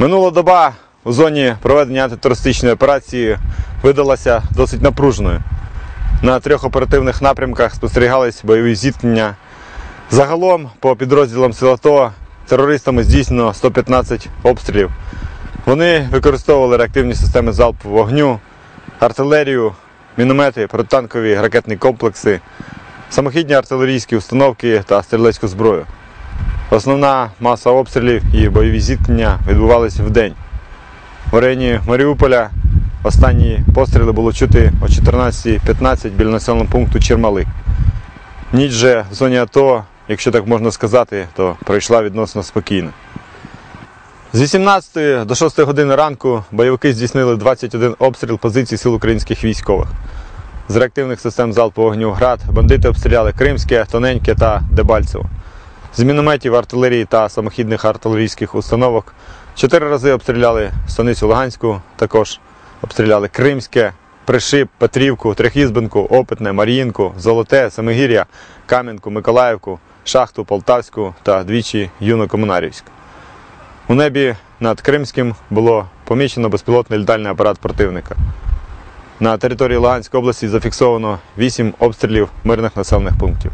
Минула доба у зоні проведення антитерористичної операції видалася досить напруженою. На трьох оперативних напрямках спостерігались бойові зіткнення. Загалом по підрозділам сил АТО терористами здійснено 115 обстрілів. Вони використовували реактивні системи залпового вогню, артилерію, міномети, протитанкові ракетні комплекси, самохідні артилерійські установки та стрілецьку зброю. Основна маса обстрілів і бойові зіткнення відбувалися вдень. В районі Маріуполя останні постріли було чути о 14.15 біля населеного пункту Чермалик. Ніч же в зоні АТО, якщо так можна сказати, то пройшла відносно спокійно. З 18 до 6 години ранку бойовики здійснили 21 обстріл позицій сил українських військових. З реактивних систем залпового вогню град бандити обстріляли Кримське, Тоненьке та Дебальцево. З мінометів, артилерії та самохідних артилерійських установок чотири рази обстріляли Станицю Луганську, також обстріляли Кримське, Пришип, Петрівку, Трьохізбинку, Опитне, Мар'їнку, Золоте, Семигір'я, Кам'янку, Миколаївку, Шахту, Полтавську та двічі Юно-Комунарівську. У небі над Кримським було помічено безпілотний літальний апарат противника. На території Луганської області зафіксовано 8 обстрілів мирних населених пунктів.